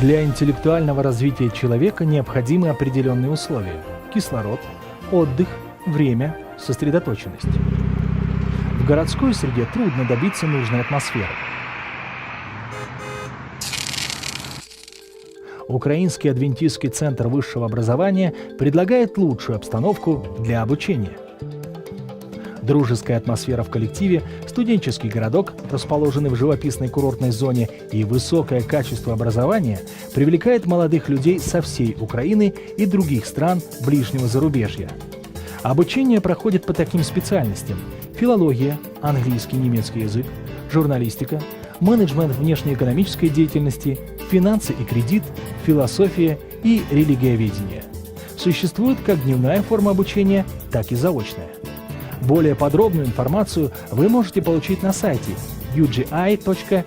Для интеллектуального развития человека необходимы определенные условия – кислород, отдых, время, сосредоточенность. В городской среде трудно добиться нужной атмосферы. Украинский адвентистский центр высшего образования предлагает лучшую обстановку для обучения. Дружеская атмосфера в коллективе, студенческий городок, расположенный в живописной курортной зоне, и высокое качество образования привлекает молодых людей со всей Украины и других стран ближнего зарубежья. Обучение проходит по таким специальностям – филология, английский, немецкий язык, журналистика, менеджмент внешнеэкономической деятельности, финансы и кредит, философия и религиоведение. Существует как дневная форма обучения, так и заочная. Более подробную информацию вы можете получить на сайте ugi.edu.ua.